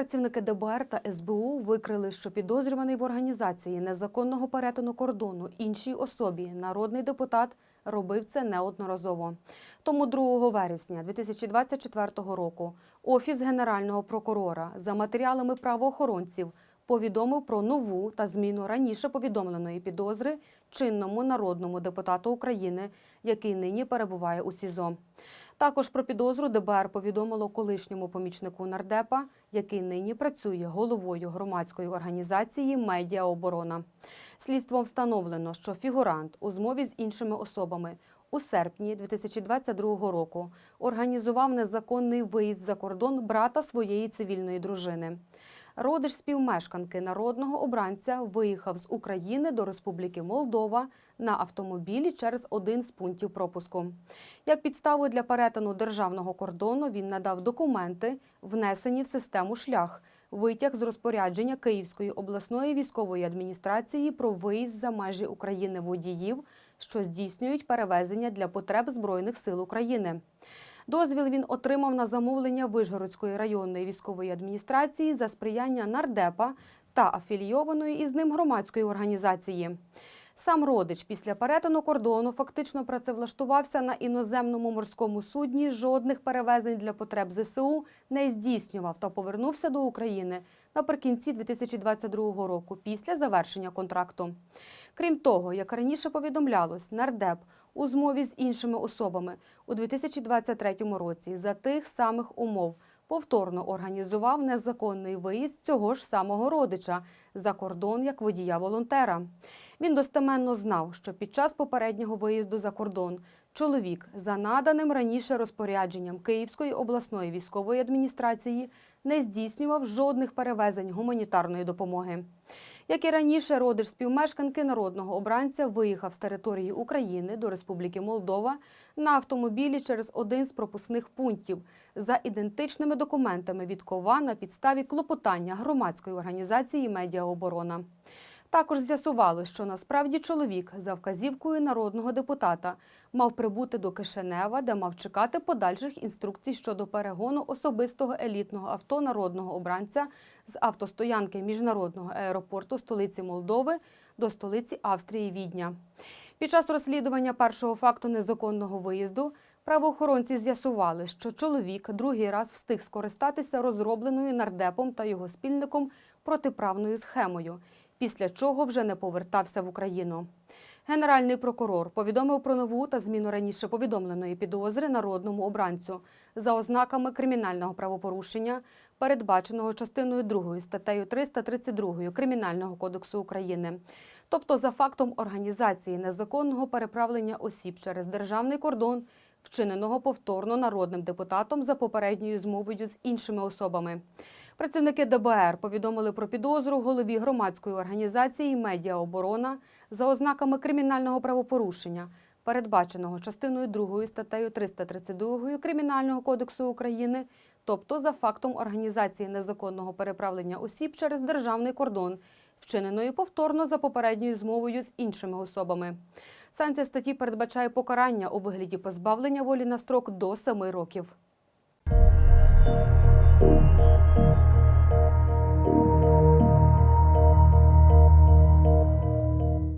Працівники ДБР та СБУ викрили, що підозрюваний в організації незаконного перетину кордону іншій особі, народний депутат, робив це неодноразово. Тому 2 вересня 2024 року Офіс Генерального прокурора за матеріалами правоохоронців повідомив про нову та зміну раніше повідомленої підозри чинному народному депутату України, який нині перебуває у СІЗО. Також про підозру ДБР повідомило колишньому помічнику нардепа, який нині працює головою громадської організації Медіаоборона. Слідством встановлено, що фігурант у змові з іншими особами у серпні 2022 року організував незаконний виїзд за кордон брата своєї цивільної дружини. Родич співмешканки народного обранця виїхав з України до Республіки Молдова на автомобілі через один з пунктів пропуску. Як підставу для перетину державного кордону він надав документи, внесені в систему шлях, витяг з розпорядження Київської обласної військової адміністрації про виїзд за межі України водіїв, що здійснюють перевезення для потреб Збройних сил України. Дозвіл він отримав на замовлення Вишгородської районної військової адміністрації за сприяння нардепа та афілійованої із ним громадської організації. Сам родич після перетину кордону фактично працевлаштувався на іноземному морському судні. Жодних перевезень для потреб ЗСУ не здійснював та повернувся до України наприкінці 2022 року після завершення контракту. Крім того, як раніше повідомлялось, нардеп у змові з іншими особами у 2023 році за тих самих умов повторно організував незаконний виїзд цього ж самого родича за кордон як водія-волонтера. Він достеменно знав, що під час попереднього виїзду за кордон чоловік за наданим раніше розпорядженням Київської обласної військової адміністрації не здійснював жодних перевезень гуманітарної допомоги. Як і раніше, родич співмешканки народного обранця виїхав з території України до Республіки Молдова на автомобілі через один з пропускних пунктів за ідентичними документами від кова на підставі клопотання громадської організації Медіаоборона. Також з'ясувалось, що насправді чоловік за вказівкою народного депутата мав прибути до Кишинева, де мав чекати подальших інструкцій щодо перегону особистого елітного авто народного обранця з автостоянки міжнародного аеропорту столиці Молдови до столиці Австрії Відня. Під час розслідування першого факту незаконного виїзду правоохоронці з'ясували, що чоловік другий раз встиг скористатися розробленою нардепом та його спільником протиправною схемою після чого вже не повертався в Україну. Генеральний прокурор повідомив про нову та зміну раніше повідомленої підозри народному обранцю за ознаками кримінального правопорушення, передбаченого частиною 2 статтею 332 Кримінального кодексу України, тобто за фактом організації незаконного переправлення осіб через державний кордон, вчиненого повторно народним депутатом за попередньою змовою з іншими особами. Працівники ДБР повідомили про підозру голові громадської організації Медіаоборона за ознаками кримінального правопорушення, передбаченого частиною 2 статтею 332 Кримінального кодексу України, тобто за фактом організації незаконного переправлення осіб через державний кордон, вчиненої повторно за попередньою змовою з іншими особами. Санкція статті передбачає покарання у вигляді позбавлення волі на строк до 7 років.